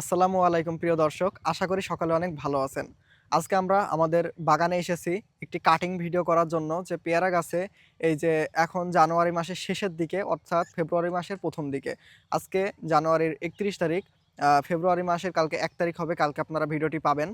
আসসালামু আলাইকুম, প্রিয় দর্শক। আশা করি সকালে অনেক ভালো আছেন। আজকে আমরা আমাদের বাগানে এসেছি একটি কাটিং ভিডিও করার জন্য যে পেয়ারা গাছে এই যে এখন জানুয়ারি মাসের শেষের দিকে, অর্থাৎ ফেব্রুয়ারি মাসের প্রথম দিকে। আজকে জানুয়ারির একত্রিশ তারিখ ফেব্রুয়ারি মাসের কালকে এক তারিখ হবে, কালকে আপনারা ভিডিওটি পাবেন।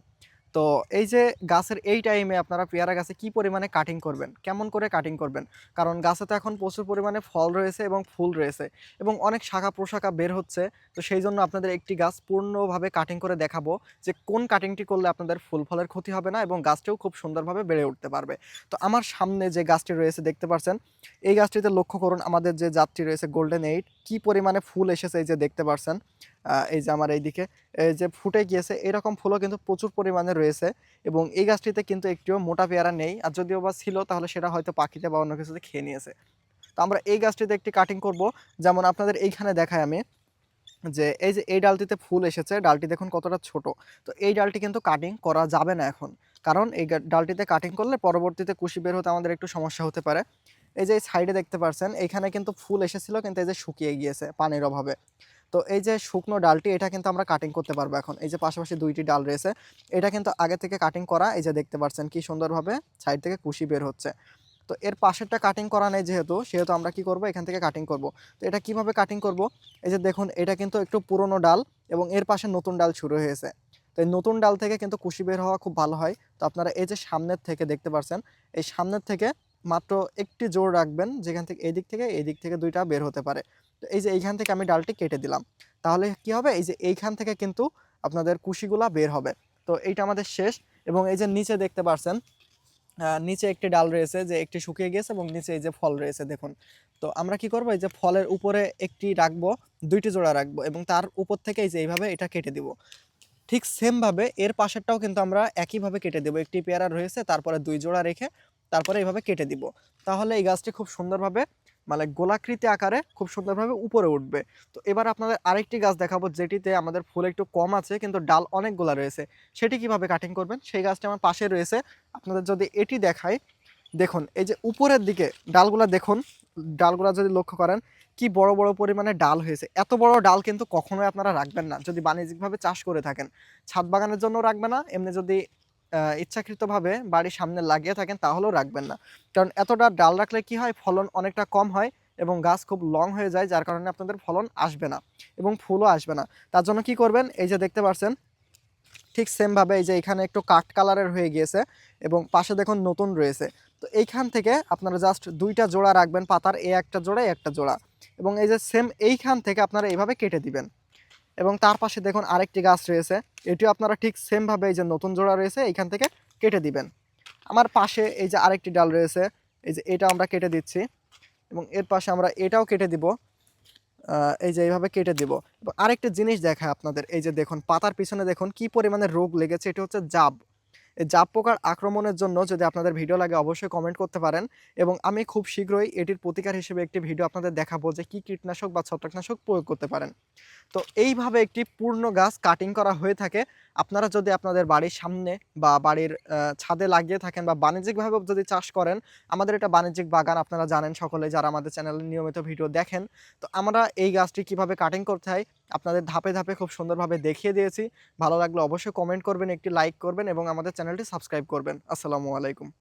তো এই যে গাছের এই টাইমে আপনারা পেয়ারা গাছে কি পরিমাণে কাটিং করবেন? কেমন করে কাটিং করবেন? কারণ গাছে তো এখন প্রচুর পরিমাণে ফল রয়েছে এবং ফুল রয়েছে এবং অনেক শাখা প্রশাখা বের হচ্ছে। তো সেই জন্য আপনাদের একটি গাছ পূর্ণভাবে কাটিং করে দেখাবো যে কোন কাটিংটি করলে আপনাদের ফুল ফলের ক্ষতি হবে না এবং গাছটিও খুব সুন্দরভাবে বেড়ে উঠতে পারবে। তো আমার সামনে যে গাছটি রয়েছে দেখতে পাচ্ছেন এই গাছটিতে লক্ষ্য করুন আমাদের যে জাতটি রয়েছে গোল্ডেন এইট কি পরিমাণে ফুল এসেছে এই যে দেখতে পাচ্ছেন এই যে আমার এইদিকে এই যে ফুটে গিয়েছে, এরকম ফুলও কিন্তু প্রচুর পরিমাণে রয়েছে এবং এই গাছটিতে কিন্তু একটিও মোটা পেয়ারা নেই। আর যদিও বা ছিল, তাহলে সেটা হয়তো পাখিতে বা অন্য কিছুতে খেয়ে নিয়েছে। তো আমরা এই গাছটিতে একটি কাটিং করব। যেমন আপনাদের এইখানে দেখায় আমি, যে এই যে এই ডালটিতে ফুল এসেছে, ডালটি দেখুন কতটা ছোট। তো এই ডালটি কিন্তু কাটিং করা যাবে না এখন। কারণ এই ডালটিতে কাটিং করলে পরবর্তীতে কুশি বের হতে আমাদের একটু সমস্যা হতে পারে। এই যে সাইডে দেখতে পাচ্ছেন এইখানে কিন্তু ফুল এসেছিল, কিন্তু এই যে শুকিয়ে গিয়েছে পানির অভাবে। তো এই যে শুকনো ডালটি, এটা কিন্তু আমরা কাটিং করতে পারব এখন। এই যে পাশাপাশি দুইটি ডাল রয়েছে, এটা কিন্তু আগে থেকে কাটিং করা, এই যে দেখতে পাচ্ছেন কি সুন্দরভাবে সাইড থেকে কুশি বের হচ্ছে। তো এর পাশেরটা কাটিং করা নেই যেহেতু, সেহেতু আমরা কি করব? এখান থেকে কাটিং করব। তো এটা কীভাবে কাটিং করব? এই যে দেখুন, এটা কিন্তু একটু পুরনো ডাল এবং এর পাশে নতুন ডাল শুরু হয়েছে। তো এই নতুন ডাল থেকে কিন্তু কুশি বের হওয়া খুব ভালো হয়। তো আপনারা এই যে সামনের থেকে দেখতে পাচ্ছেন এই সামনের থেকে মাত্র একটি জোর রাখবেন, যেখান থেকে এই দিক থেকে এই দিক থেকে দুইটা বের হতে পারে। তো এই যে এইখান থেকে আমি ডালটি কেটে দিলাম। তাহলে কি হবে? এই যে এইখান থেকে কিন্তু আপনাদের কুশিগুলা বের হবে। তো এইটা আমাদের শেষ এবং এই যে নিচে দেখতে পাচ্ছেন নিচে একটি ডাল রয়েছে যে একটি শুকিয়ে গেছে এবং নিচে এই যে ফল রয়েছে দেখুন। তো আমরা কি করব? এই যে ফলের উপরে একটি রাখব, দুইটি জোড়া রাখব এবং তার উপর থেকে এই যে এইভাবে এটা কেটে দিব। ঠিক সেমভাবে এর পাশেরটাও কিন্তু আমরা একইভাবে কেটে দেবো। একটি পেয়ারা রয়েছে, তারপরে দুই জোড়া রেখে তারপরে এইভাবে কেটে দিব। তাহলে এই গাছটি খুব সুন্দরভাবে মানে গোলাকৃতি আকারে খুব সুন্দরভাবে উপরে উঠবে। তো এবার আপনাদের আরেকটি গাছ দেখাবো, যেটিতে আমাদের ফুল একটু কম আছে, কিন্তু ডাল অনেকগুলা রয়েছে। সেটি কীভাবে কাটিং করবেন? সেই গাছটি আমার পাশে রয়েছে। আপনাদের যদি এটি দেখাই, দেখুন, এই যে উপরের দিকে ডালগুলা দেখুন, ডালগুলা যদি লক্ষ্য করেন, কি বড় বড় পরিমাণে ডাল হয়েছে। এত বড় ডাল কিন্তু কখনোই আপনারা রাখবেন না। যদি বাণিজ্যিকভাবে চাষ করে থাকেন, ছাদ বাগানের জন্য রাখবে না, এমনি যদি ইচ্ছাকৃতভাবে বাড়ির সামনে লাগিয়ে থাকেন তাহলেও রাখবেন না। কারণ এতটা ডাল রাখলে কি হয়? ফলন অনেকটা কম হয় এবং গাছ খুব লং হয়ে যায়, যার কারণে আপনাদের ফলন আসবে না এবং ফুলও আসবে না। তার জন্য কি করবেন? এই যে দেখতে পাচ্ছেন ঠিক সেমভাবে এই যে এখানে একটু কাঠ কালারের হয়ে গিয়েছে এবং পাশে দেখুন নতুন রয়েছে। তো এইখান থেকে আপনারা জাস্ট দুইটা জোড়া রাখবেন, পাতার এ একটা জোড়া একটা জোড়া এবং এই যে সেম এইখান থেকে আপনারা এইভাবে কেটে দিবেন। এবং তার পাশে দেখুন আরেকটি গাছ রয়েছে। এটিও আপনারা ঠিক সেমভাবে এই যে নতুন জোড়া রয়েছে, এইখান থেকে কেটে দিবেন। আমার পাশে এই যে আরেকটি ডাল রয়েছে, এই যে এটা আমরা কেটে দিচ্ছি এবং এর পাশে আমরা এটাও কেটে দিব এই যে এইভাবে কেটে দিব। এবং আরেকটা জিনিস দেখায় আপনাদের, এই যে দেখুন, পাতার পিছনে দেখুন কি পরিমাণে রোগ লেগেছে, এটা হচ্ছে জাব। জাব পোকার আক্রমণের জন্য যদি আপনাদের ভিডিও লাগে অবশ্যই কমেন্ট করতে পারেন এবং আমি খুব শীঘ্রই এটির প্রতিকার হিসেবে একটি ভিডিও আপনাদের দেখাবো যে কী কীটনাশক বা ছত্রাকনাশক প্রয়োগ করতে পারেন। তো এইভাবে একটি পূর্ণ গাছ কাটিং করা হয়ে থাকে। আপনারা যদি আপনাদের বাড়ির সামনে বা বাড়ির ছাদে লাগিয়ে থাকেন বা বাণিজ্যিকভাবে যদি চাষ করেন, আমাদের এটা বাণিজ্যিক বাগান আপনারা জানেন সকলে যারা আমাদের চ্যানেলে নিয়মিত ভিডিও দেখেন। তো আমরা এই গাছটি কীভাবে কাটিং করতে হয় আপনাদের ধাপে ধাপে খুব সুন্দরভাবে দেখিয়ে দিয়েছি। ভালো লাগলে অবশ্যই কমেন্ট করবেন, একটি লাইক করবেন এবং আমাদের চ্যানেলটি সাবস্ক্রাইব করবেন। আসসালামু আলাইকুম।